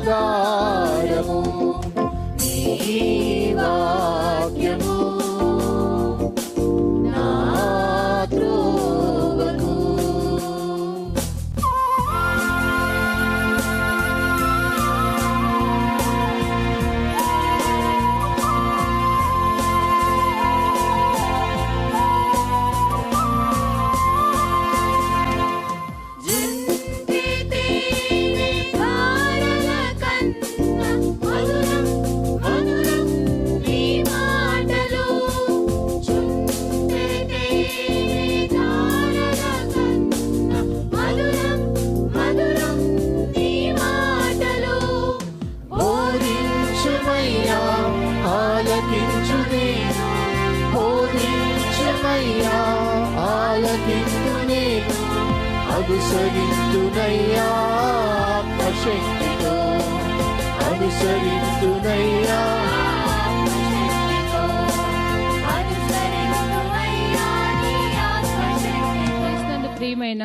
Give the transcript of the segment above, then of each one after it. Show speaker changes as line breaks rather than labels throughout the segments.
大家。
బోధించుమయ్యా ఆలకించు నేను బోధించుమయ్యా ఆలకించు నేను అనుసరించునయ్యా ఆత్మశక్తితో. అనుసరించునయ్యా
ప్రియమైన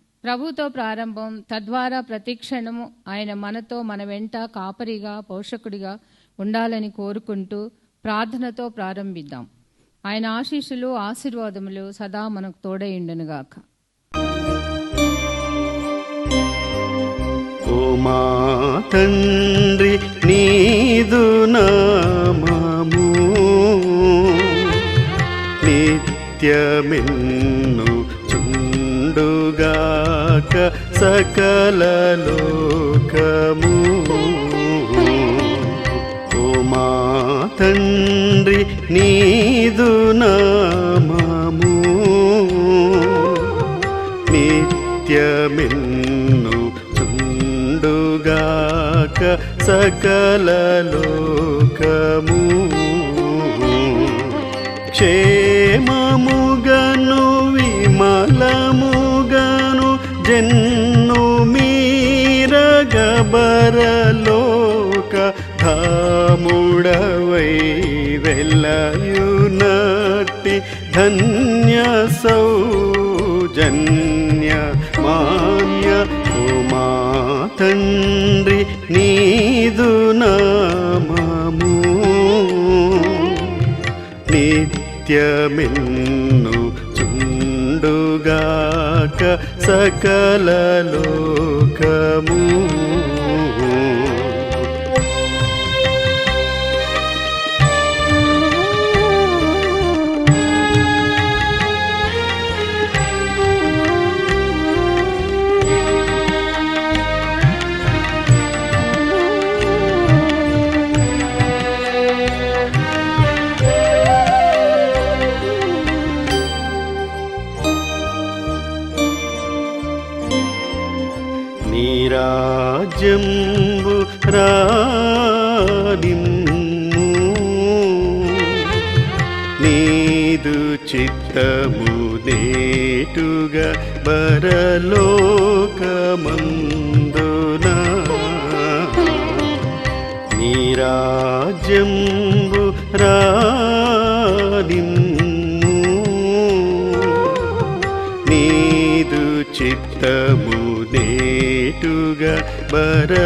ప్రభుతో ప్రారంభం తద్వారా ప్రతిక్షణము ఆయన మనతో మన వెంట కాపరిగా పోషకుడిగా ఉండాలని కోరుకుంటూ ప్రార్థనతో ప్రారంభిద్దాం. ఆయన ఆశీస్సులు ఆశీర్వాదములు సదా మనకు తోడైండునుగాక
ఓ మా తండ్రి నీదు నామము. నిత్యమిన్ను చుండుగాక సకల లోకము. ఓ మా తండ్రి నీదు నామము. నిత్యమిన్ను చుండుగాక సకల లోకము. క్షేమముగను విమలముగను జన్ను మీరగబరలోక ధాముడవై వెలయునట్టి ధన్య సౌజన్య మాన్య ఉమా తండ్రి నీదు నామము నిత్యమిన్ గాక సకల లోకము. నేటుగా బరలోకమందునా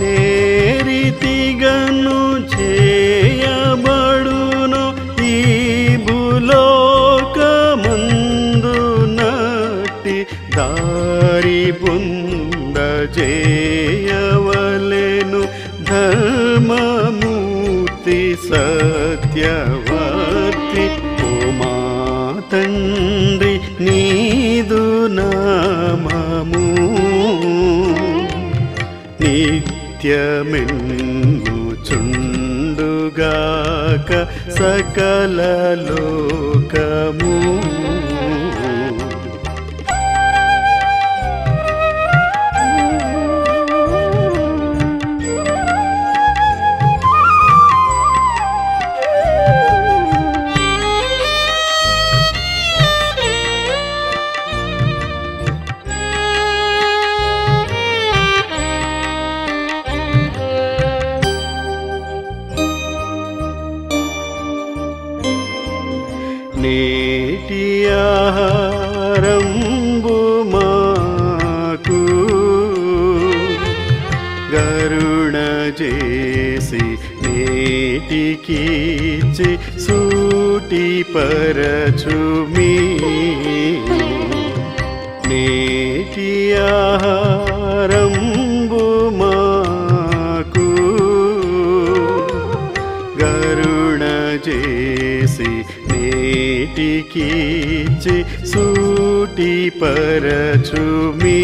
నేరితిగను చేయబడును ఈ భూలోకమందు నటి దారి పొంద చేయవలెను ధర్మమూర్తి సత్యవర్తి. ఓ మా తండ్రి నీదు నామము. నిత్యమెన్ను సకల లోకము. చేసి నేటికిచ్చి సూటి పరచుమీ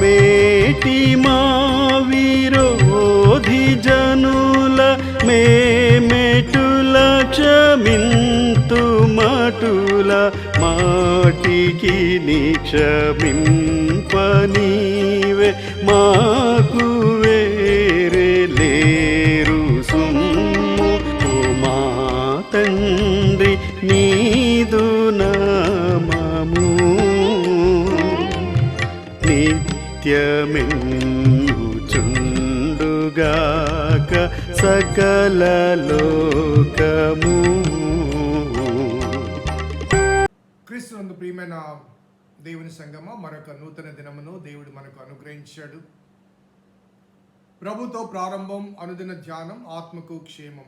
మేటి మా విరోధి జనుల మేమెటుల క్షమింతు మటుల మాటికి నిక్షమింపనీవే మాకు నిత్యమెంచుండుగాక సకల లోకము.
క్రీస్తునందు ప్రియమైన దేవుని సంగమ మరొక నూతన దినమును దేవుడు మనకు అనుగ్రహించాడు. ప్రభుతో ప్రారంభం అనుదిన ధ్యానం ఆత్మకు క్షేమం.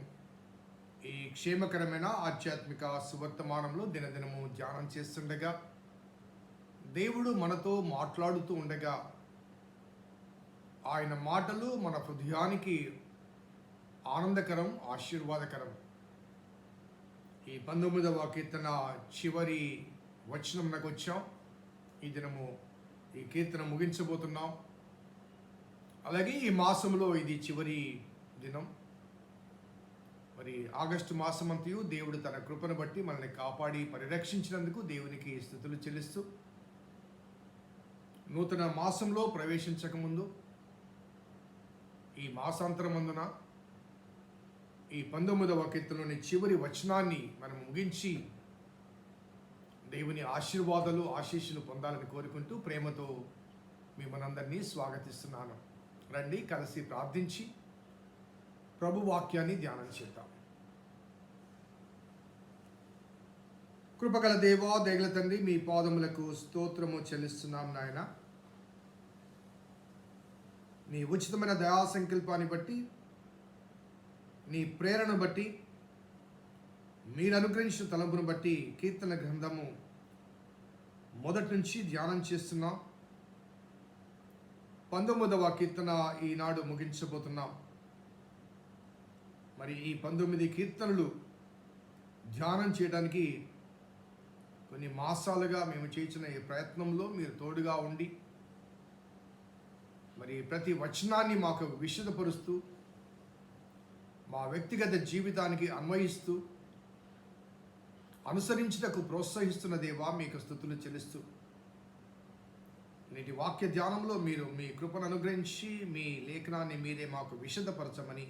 ఈ క్షేమకరమైన ఆధ్యాత్మిక సువర్తమానంలో దినదినము ధ్యానం చేస్తుండగా దేవుడు మనతో మాట్లాడుతూ ఉండగా ఆయన మాటలు మన హృదయానికి ఆనందకరం ఆశీర్వాదకరం. ఈ పంతొమ్మిదవ కీర్తన చివరి వచనంకు వచ్చాం. ఈ దినము ఈ కీర్తన ముగించబోతున్నాం. అలాగే ఈ మాసంలో ఇది చివరి దినం. మరి ఆగస్టు మాసమంతయు దేవుడు తన కృపను బట్టి మనల్ని కాపాడి పరిరక్షించినందుకు దేవునికి స్థుతులు చెల్లిస్తూ నూతన మాసంలో ప్రవేశించకముందు ఈ మాసాంతరం అందున ఈ పంతొమ్మిదవ కీర్తనలోని చివరి వచనాన్ని మనం ముగించి దేవుని ఆశీర్వాదాలు ఆశీస్సులు పొందాలని కోరుకుంటూ ప్రేమతో మిమ్మల్ని స్వాగతిస్తున్నాను. రండి కలిసి ప్రార్థించి ప్రభు వాక్యాన్ని ధ్యానం చేద్దాం. కృపగల దేవా దేగల తండ్రి మీ పాదములకు స్తోత్రము చెల్లిస్తున్నాం నాయన. నీ ఉచితమైన దయా సంకల్పాన్ని బట్టి నీ ప్రేరణ బట్టి మీరు అనుగ్రహించిన తలంపును బట్టి కీర్తన గ్రంథము మొదటి నుంచి ధ్యానం చేస్తున్నాం. పంతొమ్మిదవ కీర్తన ఈనాడు ముగించబోతున్నాం. మరి ఈ పంతొమ్మిది కీర్తనలు ధ్యానం చేయడానికి కొన్ని మాసాలుగా మేము చేసిన ఈ ప్రయత్నంలో మీరు తోడుగా ఉండి మరి ప్రతి వచనాన్ని మాకు విశదపరుస్తూ మా వ్యక్తిగత జీవితానికి అన్వయిస్తూ అనుసరించుటకు ప్రోత్సహిస్తున్న దేవా మీకు స్థుతులు చెల్లిస్తూ. నేటి వాక్య ధ్యానంలో మీరు మీ కృపను అనుగ్రహించి మీ లేఖనాన్ని మీరే మాకు విశదపరచమని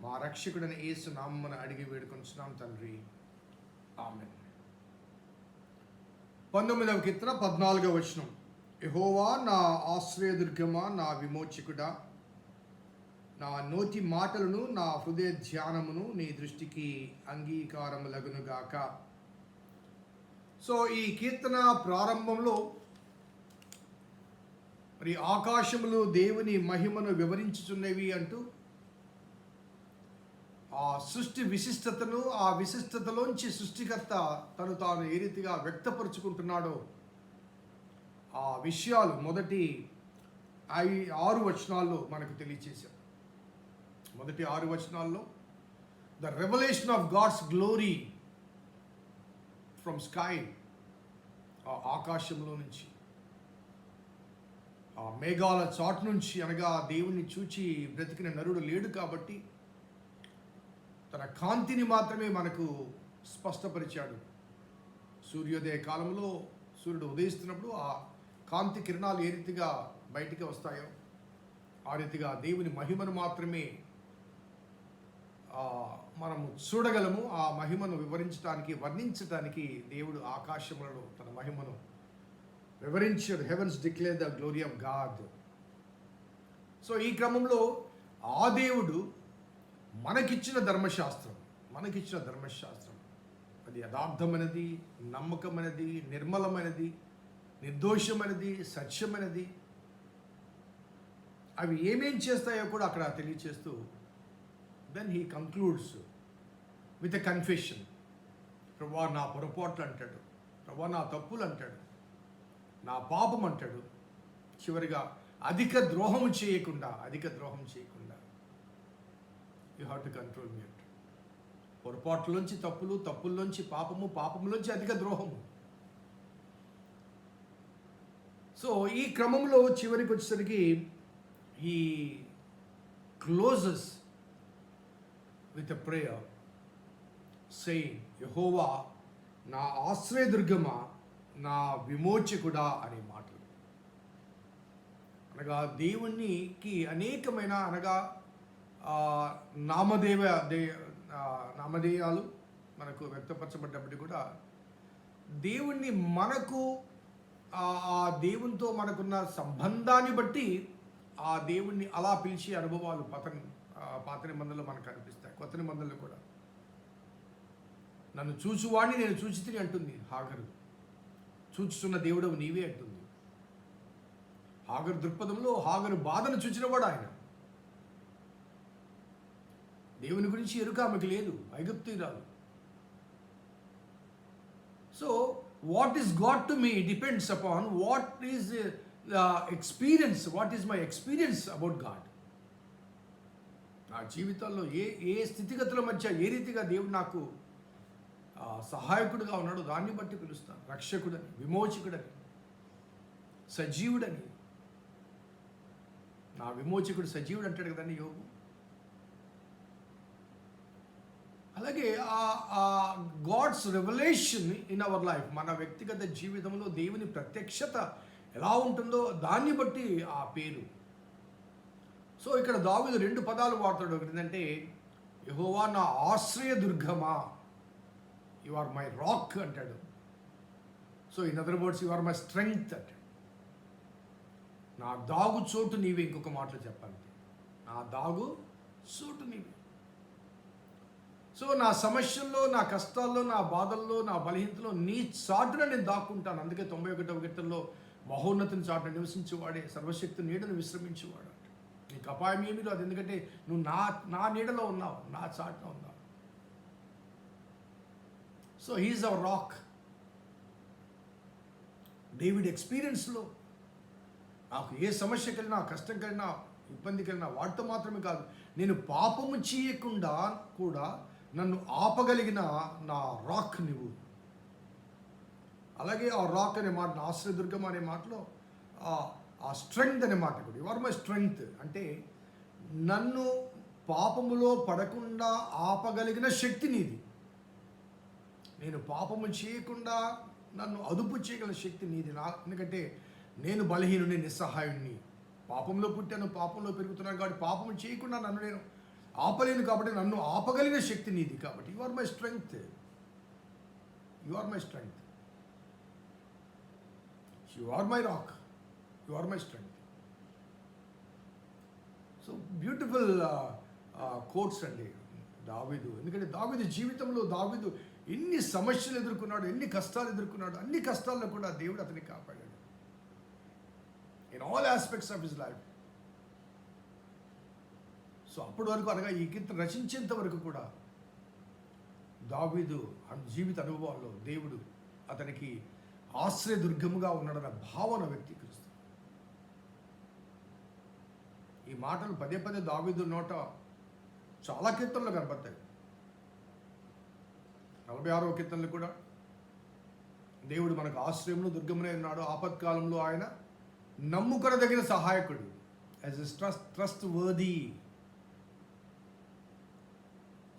మా రక్షకుడని యేసు నామ్మను అడిగి వేడుకొంచున్నాం తండ్రి. ఆమె పంతొమ్మిదవ కీర్తన పద్నాలుగవ వచనం. యహోవా నా ఆశ్రయదుర్గమా నా విమోచకుడా. నా నోటి మాటలను నా హృదయ ధ్యానమును నీ దృష్టికి అంగీకారములగునుగాక సో ఈ కీర్తన ప్రారంభంలో మరి ఆకాశములు దేవుని మహిమను వివరించుచున్నవి అంటూ ఆ సృష్టి విశిష్టతను ఆ విశిష్టతలోంచి సృష్టికర్త తను తాను ఏ రీతిగా వ్యక్తపరుచుకుంటున్నాడో ఆ విషయాలు మొదటి ఐ ఆరు వచనాల్లో మనకు తెలియచేశాం. మొదటి ఆరు వచనాల్లో the revolution of God's glory from sky ఆ ఆకాశంలో నుంచి ఆ మేఘాల చాటు నుంచి అనగా దేవుణ్ణి చూచి బ్రతికిన నరుడు లేడు కాబట్టి తన కాంతిని మాత్రమే మనకు స్పష్టపరిచాడు. సూర్యోదయ కాలంలో సూర్యుడు ఉదయిస్తున్నప్పుడు ఆ కాంతి కిరణాలు ఏ రీతిగా బయటికి వస్తాయో ఆ రీతిగా దేవుని మహిమను మాత్రమే మనము చూడగలము. ఆ మహిమను వివరించడానికి వర్ణించడానికి దేవుడు ఆకాశములలో తన మహిమను వివరించాడు. Heavens declare the glory of God so ఈ క్రమంలో ఆ దేవుడు మనకిచ్చిన ధర్మశాస్త్రం మనకిచ్చిన ధర్మశాస్త్రం. అది యథార్థమైనది నమ్మకమైనది నిర్మలమైనది నిర్దోషమైనది సత్యమైనది. అవి ఏమేం చేస్తాయో కూడా అక్కడ తెలియచేస్తూ then he concludes with a confession ప్రభా నా పొరపాట్లు అంటాడు. ప్రభా నా తప్పులు అంటాడు. నా పాపం అంటాడు. చివరిగా అధిక ద్రోహం చేయకుండా అధిక ద్రోహం చేయకుండా. You have to control me అంటాడు పొరపాట్లోంచి తప్పులు తప్పుల్లోంచి పాపము పాపంలోంచి అధిక ద్రోహము. సో ఈ క్రమంలో చివరికి వచ్చేసరికి ఈ closes with a prayer saying యహోవా నా ఆశ్రయదుర్గమ నా విమోచకుడా అనే మాటలు. అనగా దేవునికి అనేకమైన అనగా నామదేవ దే నామధేయాలు మనకు వ్యక్తపరచబడ్డప్పటికీ కూడా దేవుణ్ణి మనకు ఆ- దేవునితో మనకున్న సంబంధాన్ని బట్టి ఆ దేవుణ్ణి అలా పిలిచే అనుభవాలు పత పాత నిబంధనలో మనకు కనిపిస్తాయి కొత్త నిబంధనలు కూడా. నన్ను చూచువాడిని నేను చూచితిని అంటుంది హాగరు. చూచుచున్న దేవుడు నీవే అంటుంది. హాగరు దృక్పథంలో హాగరు బాధను చూచినవాడు ఆయన. దేవుని గురించి ఎరుక ఆమెకు లేదు ఐగుప్తిరాలు so what is God to me depends upon what is experience what is my experience about God నా జీవితంలో ఏ ఏ స్థితిగతుల మధ్య ఏ రీతిగా దేవుడు నాకు సహాయకుడిగా ఉన్నాడో దాన్ని బట్టి పిలుస్తాను. రక్షకుడని విమోచకుడని సజీవుడని. నా విమోచకుడు సజీవుడు అంటాడు కదండి యోగు అలాగే ఆ God's revolution in our life మన వ్యక్తిగత జీవితంలో దేవుని ప్రత్యక్షత ఎలా ఉంటుందో దాన్ని బట్టి ఆ పేరు. సో ఇక్కడ దావీదు రెండు పదాలు వాడతాడు. ఒకటి ఏంటంటే యహోవా నా ఆశ్రయ దుర్గమా యు ఆర్ మై రాక్ అంటాడు. So in other words you are my strength అంటాడు. నా దాగు చోటు నీవే ఇంకొక మాటలు చెప్పాలంటే. నా దాగు చోటు నీవే. సో నా సమస్యల్లో నా కష్టాల్లో నా బాధల్లో నా బలహీనతలో నీ చాటున నేను దాక్కుంటాను. అందుకే తొంభై ఒకటవ గీతంలో మహోన్నతిని చాటున నివసించేవాడే సర్వశక్తి నీడను విశ్రమించేవాడు నీకు అపాయం ఏమీ లేదు. ఎందుకంటే నువ్వు నా నా నీడలో ఉన్నావు నా చాటున ఉన్నావు. So he is our rock. David ఎక్స్పీరియన్స్లో నాకు ఏ సమస్య కలిగినా కష్టం కలిగినా ఇబ్బంది కలిగినా వాటితో మాత్రమే కాదు నేను పాపము చేయకుండా కూడా నన్ను ఆపగలిగిన నా రాక్ నువ్వు అలాగే ఆ రాక్ అనే మాట ఆశ్రయదుర్గం అనే మాటలో ఆ- ఆ స్ట్రెంగ్త్ అనే మాట కూడా. యు ఆర్ మై స్ట్రెంగ్త్ అంటే నన్ను పాపములో పడకుండా ఆపగలిగిన శక్తి నీది. నేను పాపము చేయకుండా నన్ను అదుపు చేయగల శక్తి నీది నా ఎందుకంటే నేను బలహీనుని నిస్సహాయుణ్ణి. పాపంలో పుట్టాను పాపంలో పెరుగుతున్నాను కాబట్టి పాపం చేయకుండా నన్ను నేను ఆపలేను కాబట్టి నన్ను ఆపగలిగిన శక్తి నీది కాబట్టి. You are my strength you are my strength you are my rock you are my strength so beautiful quotes అండి దావిదు. ఎందుకంటే దావిదు జీవితంలో దావిదు ఎన్ని సమస్యలు ఎదుర్కొన్నాడు ఎన్ని కష్టాలు ఎదుర్కొన్నాడు అన్ని కష్టాల్లో కూడా దేవుడు అతన్ని కాపాడాడు. In all aspects of his life so అప్పటి వరకు అనగా ఈ కీర్తన రచించేంత వరకు కూడా దావీదు జీవిత అనుభవాల్లో దేవుడు అతనికి ఆశ్రయదుర్గముగా ఉన్నాడన్న భావన వ్యక్తీకరిస్తుంది ఈ మాటలు పదే పదే దావీదు నోట చాలా కీర్తనలు కనపడతాయి. నలభై ఆరవ కీర్తనలు కూడా దేవుడు మనకు ఆశ్రయంలో దుర్గమునే ఉన్నాడు. ఆపత్కాలంలో ఆయన నమ్ముకొనదగిన సహాయకుడు. As a trust trustworthy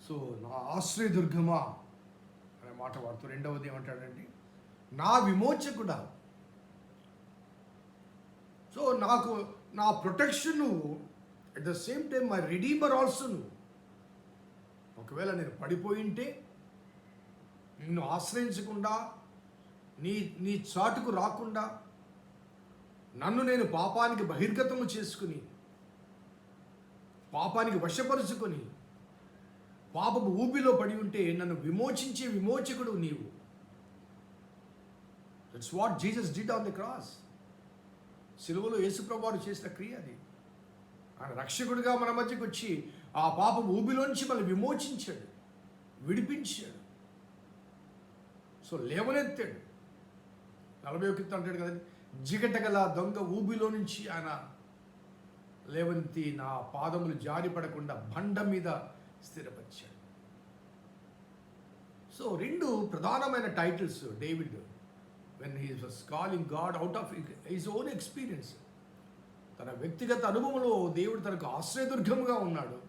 so నా ఆశ్రయదుర్గమా అనే మాట వాడుతూ రెండవది ఏమంటాడండి నా విమోచకుడా సో నాకు నా ప్రొటెక్షన్ నువ్వు at the same time my redeemer also నువ్వు. ఒకవేళ నేను పడిపోయింటే నిన్ను ఆశ్రయించకుండా నీ నీ చాటుకు రాకుండా నన్ను నేను పాపానికి బహిర్గతము చేసుకుని పాపానికి వశపరుచుకొని పాపపు ఊపిలో పడి ఉంటే నన్ను విమోచించే విమోచకుడు నీవు. That's what Jesus did on the cross సిలువలో యేసుప్రభువారు చేసిన క్రియ అది. ఆయన రక్షకుడిగా మన మధ్యకు వచ్చి ఆ పాపం ఊబిలోంచి మనల్ని విమోచించాడు విడిపించాడు. సో లేవనెత్తాడు. నలభై ఒకటి అంటాడు కదండి జిగటగల దొంగ ఊబిలో నుంచి ఆయన లేవంతి నా పాదములు జారి పడకుండా బండ మీద స్థిరపరిచాడు. సో రెండు ప్రధానమైన titles David when he was calling God out of his own experience తన వ్యక్తిగత అనుభవంలో దేవుడు తనకు ఆశ్రయదుర్గంగా ఉన్నాడు.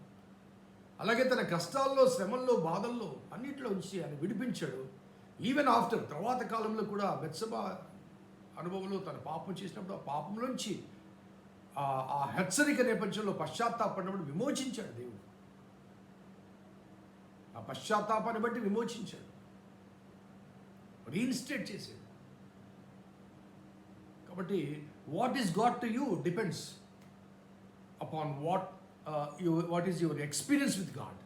అలాగే తన కష్టాల్లో శ్రమల్లో బాధల్లో అన్నిట్లో ఉంచి ఆయన విడిపించాడు. ఈవెన్ ఆఫ్టర్ తర్వాత కాలంలో కూడా బెత్సబా అనుభవంలో తన పాపం చేసినప్పుడు ఆ పాపంలోంచి ఆ- ఆ హెచ్చరిక నేపథ్యంలో పశ్చాత్తాపడినప్పుడు విమోచించాడు దేవుడు. ఆ పశ్చాత్తాపాన్ని బట్టి విమోచించాడు. రీఇన్స్టేట్ చేశాడు. కాబట్టి what is God to you depends upon what you what is your experience with God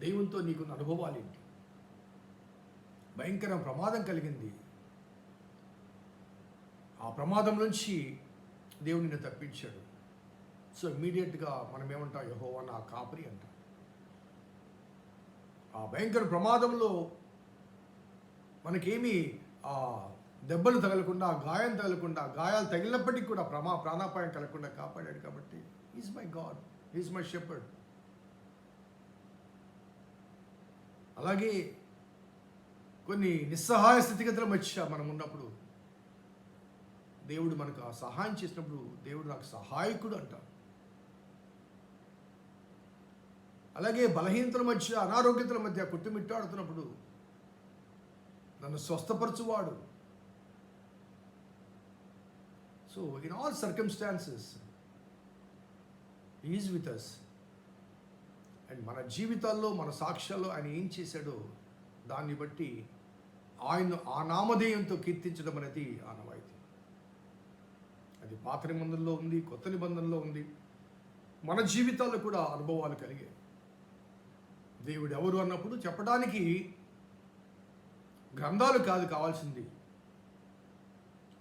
దేవునితో నీకున్న అనుభవాలు ఏంటి? భయంకర ప్రమాదం కలిగింది. ఆ ప్రమాదం నుంచి దేవుడిని తప్పించాడు. సో ఇమ్మీడియట్గా మనం ఏమంటాం యహోవా నా కాపరి అంటాం. ఆ భయంకర ప్రమాదంలో మనకేమీ ఆ దెబ్బలు తగలకుండా గాయం తగలకుండా గాయాలు తగిలినప్పటికీ కూడా ప్రమా ప్రాణాపాయం కలగకుండా కాపాడాడు కాబట్టి is my God is my shepherd అలాగే కొన్ని నిస్సహాయ స్థితిగతులు మధ్య మనం ఉన్నప్పుడు దేవుడు మనకు ఆ సహాయం చేసినప్పుడు దేవుడు నాకు సహాయకుడు అంటాం అలాగే బలహీనతల మధ్య అనారోగ్యతల మధ్య కొట్టుమిట్టాడుతున్నప్పుడు నన్ను స్వస్థపరచువాడు. So in all circumstances is with us and మన జీవితాల్లో మన సాక్ష్యాల్లో ఆయన ఏం చేశాడో దాన్ని బట్టి ఆయన ఆ నామధేయంతో కీర్తించడం అనేది ఆనవాయితీ అది పాత నిబంధనలో ఉంది కొత్త నిబంధనలో ఉంది. మన జీవితాల్లో కూడా అనుభవాలు కలిగాయి. దేవుడు ఎవరు అన్నప్పుడు చెప్పడానికి గ్రంథాలు కాదు కావాల్సింది.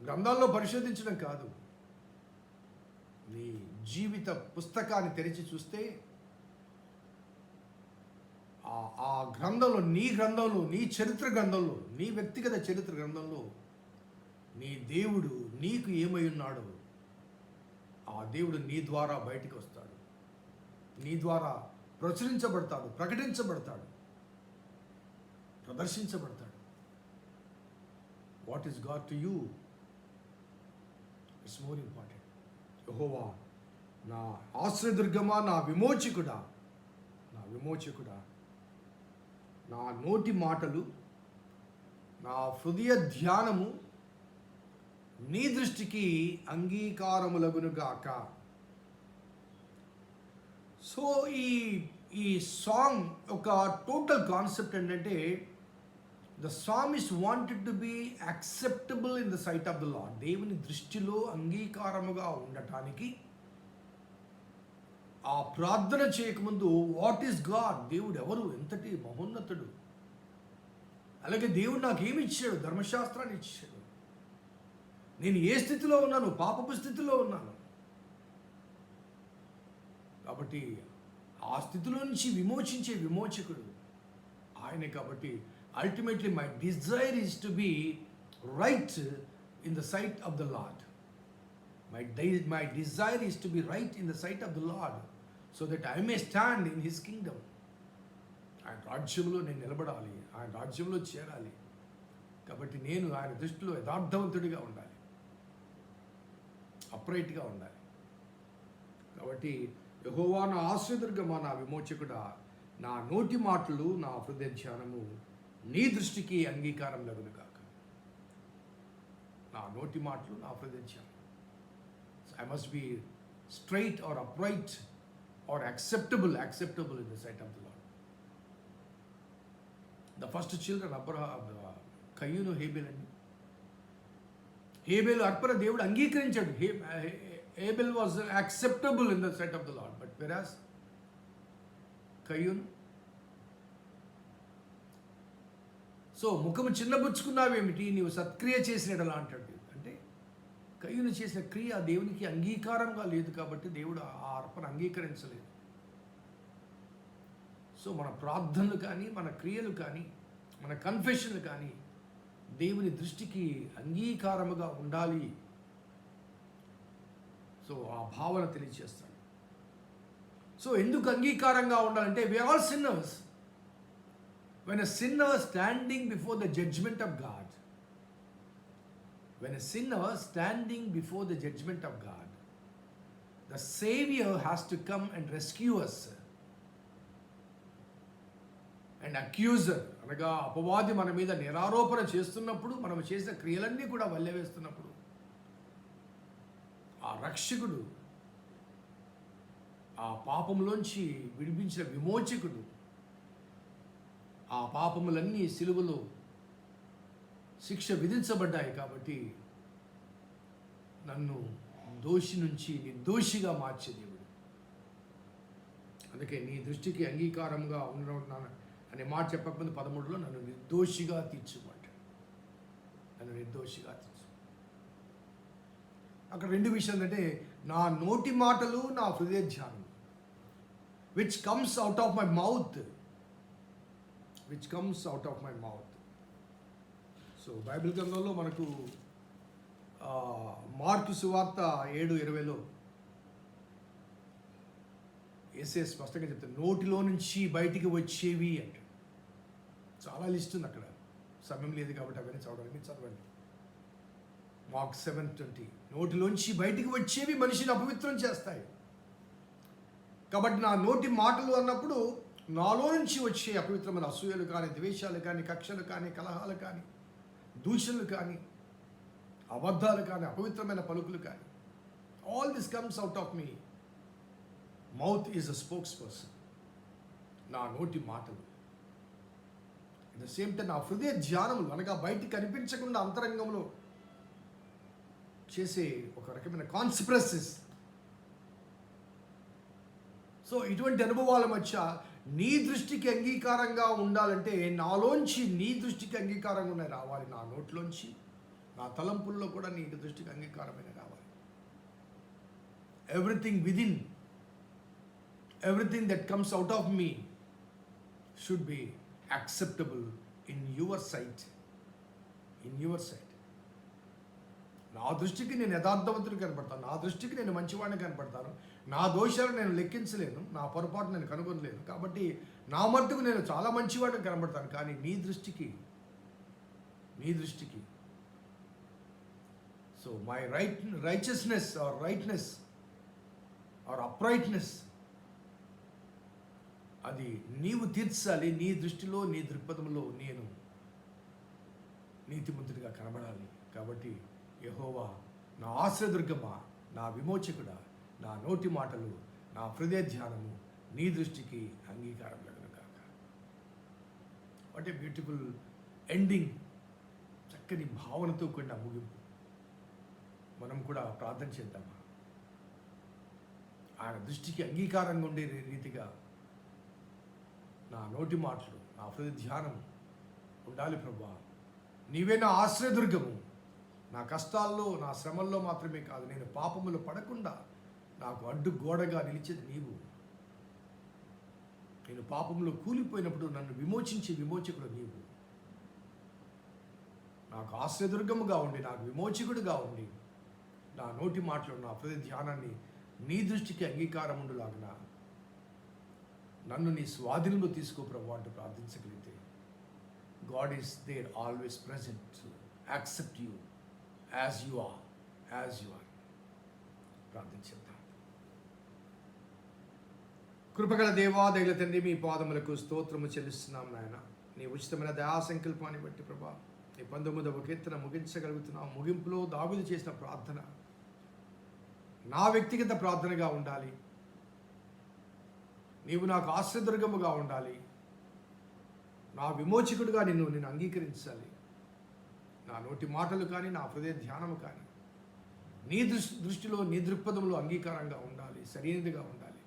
గ్రంథాల్లో పరిశోధించడం కాదు. నీ జీవిత పుస్తకాన్ని తెరిచి చూస్తే ఆ ఆ గ్రంథంలో నీ గ్రంథంలో నీ చరిత్ర గ్రంథంలో నీ వ్యక్తిగత చరిత్ర గ్రంథంలో నీ దేవుడు నీకు ఏమై ఉన్నాడో ఆ దేవుడు నీ ద్వారా బయటికి వస్తాడు. నీ ద్వారా ప్రచురించబడతాడు ప్రకటించబడతాడు ప్రదర్శించబడతాడు. What is God to you it's more important యహోవా నా ఆశ్రయదుర్గమా నా విమోచకుడా నా విమోచకుడా. నా నోటి మాటలు నా హృదయ ధ్యానము నీ దృష్టికి అంగీకారములగునుగాక. సో ఈ ఈ సాంగ్ ఒక టోటల్ కాన్సెప్ట్ ఏంటంటే the song is wanted to be acceptable in the sight of the Lord దేవుని దృష్టిలో అంగీకారముగా ఉండటానికి ఆ ప్రార్థన చేయకముందు వాట్ ఈస్ గాడ్ దేవుడు ఎవరు? ఎంతటి మహోన్నతుడు? అలాగే దేవుడు నాకు ఏమి ఇచ్చాడు? ధర్మశాస్త్రాన్ని ఇచ్చాడు. నేను ఏ స్థితిలో ఉన్నాను? పాపపు స్థితిలో ఉన్నాను. కాబట్టి ఆ స్థితిలో నుంచి విమోచించే విమోచకుడు ఆయనే కాబట్టి ultimately my desire is to be right in the sight of the Lord my die my desire is to be right in the sight of the Lord so that I may stand in his kingdom ఆయన రాజ్యంలో నేను నిలబడాలి ఆయన రాజ్యంలో చేరాలి. కాబట్టి నేను ఆయన దృష్టిలో యథార్థవంతుడిగా ఉండాలి. అప్రైట్గా ఉండాలి. కాబట్టి యహోవా నా ఆశ్రదుర్గమా నా విమోచకుడా నా నోటి మాటలు నా హృదయ ధ్యానము నీ దృష్టికి అంగీకారం లగును కాక నా నోటి మాటలు నా హృదయ ధ్యానం I must be straight or upright or acceptable acceptable in the sight of the Lord the first children అబ్రహా కయ్యూను హేబేల్ అండి హేబేలు అర్పణ దేవుడు అంగీకరించాడు he Abel was acceptable in the sight of the Lord but whereas కయ్యూను సో ముఖము చిన్నబుచ్చుకున్నావేమిటి? నీవు సత్క్రియ చేసినట్లా అంటాడు అంటే కయ్యూను చేసిన క్రియ దేవునికి అంగీకారంగా లేదు కాబట్టి దేవుడు ఆ అర్పణ అంగీకరించలేదు. సో మన ప్రార్థనలు కానీ మన క్రియలు కానీ మన కన్ఫెషన్లు కానీ దేవుని దృష్టికి అంగీకారముగా ఉండాలి సో ఆ భావన తెలియజేస్తాడు. సో ఎందుకు అంగీకారంగా ఉండాలంటే we all sinners when a sinner standing before the judgment of God when a sinner standing before the judgment of God the saviour has to come and rescue us and accuser అనగా అపవాది మన మీద నిరారోపణ చేస్తున్నప్పుడు మనం చేసిన క్రియలన్నీ కూడా వల్లెవేస్తున్నప్పుడు ఆ రక్షకుడు ఆ పాపంలోంచి విడిపించిన విమోచకుడు ఆ పాపములన్నీ సిలువలో శిక్ష విధించబడ్డాయి కాబట్టి నన్ను దోషి నుంచి నిర్దోషిగా మార్చే దేవుడు. అందుకే నీ దృష్టికి అంగీకారంగా ఉండడం అనే మాట చెప్పకముందు పదమూడులో నన్ను నిర్దోషిగా తీర్చుమాట నన్ను నిర్దోషిగా తీర్చు అక్కడ రెండు విషయాలు అంటే నా నోటి మాటలు నా హృదయ ధ్యానం which comes out of my mouth which comes out of my mouth so Bible గ్రంథంలో మనకు మార్కు సువార్త ఏడు ఇరవైలో ఏసే స్పష్టంగా చెప్తారు నోటిలో నుంచి బయటికి వచ్చేవి అంట చాలా లిస్ట్ ఉంది అక్కడ. సమయం లేదు కాబట్టి అవన్నీ చదవడానికి చదవండి. Mark seven twenty. నోటిలోంచి బయటికి వచ్చేవి మనిషిని అపవిత్రం చేస్తాయి. కాబట్టి నా నోటి మాటలు అన్నప్పుడు నాలో నుంచి వచ్చే అపవిత్రమైన అసూయలు కానీ ద్వేషాలు కానీ కక్షలు కానీ కలహాలు కానీ దూషణలు కానీ అబద్ధాలు కానీ అపవిత్రమైన పలుకులు కానీ all this comes out of me mouth is a spokesperson నా నోటి మాటలు. ఇట్ ద సేమ్ టైం నా హృదయ ధ్యానములు అనగా బయటికి కనిపించకుండా అంతరంగంలో చేసే ఒక రకమైన కాన్స్పిరసిస్ సో ఇటువంటి అనుభవాల మధ్య నీ దృష్టికి అంగీకారంగా ఉండాలంటే నాలోంచి నీ దృష్టికి అంగీకారంగా ఉన్నాయి రావాలి. నా నోట్లోంచి నా తలంపుల్లో కూడా నీ దృష్టికి అంగీకారమైన రావాలి. Everything within everything that comes out of me should be acceptable in your sight in your sight నా దృష్టికి నేను యథార్థవంతుడు కనపడతాను. నా దృష్టికి నేను మంచివాడిని కనపడతాను. నా దోషాలు నేను లెక్కించలేను. నా పొరపాటు నేను కనుగొనలేను. కాబట్టి నా మట్టుకు నేను చాలా మంచివాడిని కనపడతాను. కానీ నీ దృష్టికి నీ దృష్టికి. So my right righteousness or rightness or uprightness అది నీవు తీర్చాలి. నీ దృష్టిలో నీ దృక్పథంలో నేను నీతిమంతుడిగా కనబడాలి. కాబట్టి యహోవా నా ఆశ్రదుర్గమా నా విమోచకుడా నా నోటి మాటలు నా హృదయ ధ్యానము నీ దృష్టికి అంగీకారం లగను కాక వాట్ ఏ బ్యూటిఫుల్ ఎండింగ్ చక్కని భావనతో కూడిన ముగింపు. మనం కూడా ప్రార్థన చేద్దామా? ఆయన దృష్టికి అంగీకారంగా ఉండే రీతిగా నా నోటి మాటలు నా హృదయ ధ్యానం ఉండాలి ప్రభా. నీవే నా ఆశ్రయదుర్గము నా కష్టాల్లో నా శ్రమల్లో మాత్రమే కాదు నేను పాపములు పడకుండా నాకు అడ్డు గోడగా నిలిచేది నీవు. నేను పాపంలో కూలిపోయినప్పుడు నన్ను విమోచించే విమోచకుడు నీవు. నాకు ఆశ్రయదుర్గముగా ఉండి నాకు విమోచకుడుగా ఉండి నా నోటి మాటలు నా హృదయ ధ్యానాన్ని నీ దృష్టికి అంగీకారం ఉండులాగిన నన్ను నీ స్వాధీనంలో తీసుకో ప్రభు అంటూ ప్రార్థించగలిగితే God is there always present accept you as you are as you are ప్రార్థించేద్దాం. కృపగల దేవా దైల తండ్రి మీ పాదములకు స్తోత్రము చెల్లిస్తున్నాం నాయన. నీ ఉచితమైన దయా సంకల్పాన్ని బట్టి ప్రభా నీ పంతొమ్మిదవ కీర్తన ముగించగలుగుతున్నాం. ముగింపులో దాగులు చేసిన ప్రార్థన. నా వ్యక్తిగత ప్రార్థనగా ఉండాలి. నీవు నాకు ఆశ్రదుర్గముగా ఉండాలి. నా విమోచకుడుగా నిన్ను నేను అంగీకరించాలి. నా నోటి మాటలు కానీ నా హృదయ ధ్యానము కానీ నీ దృష్టి దృష్టిలో నీ దృక్పథంలో అంగీకారంగా ఉండాలి సరైనదిగా ఉండాలి.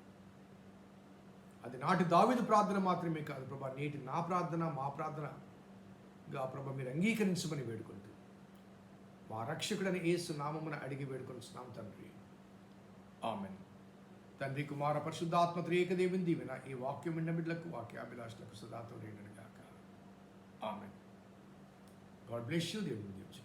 అది నాటి దావిదు ప్రార్థన మాత్రమే కాదు ప్రభా నేటి నా ప్రార్థన మా ప్రార్థనగా ప్రభా మీరు అంగీకరించమని వేడుకుంటూ. మా రక్షకుడని ఏసు నామమున అడిగి వేడుకొనిస్తున్నాం తండ్రి. ఆమెన్. తండ్రి కుమార పరిశుద్ధాత్మ త్రేకదేవిని దేవుని దీవెన ఈ వాక్యం విన్న బిడ్డలకు వాక్యాభిలాషులకు సదాతో గాక. ఆమెన్. గాడ్ బ్లెస్ యూ దేవుని దీవించు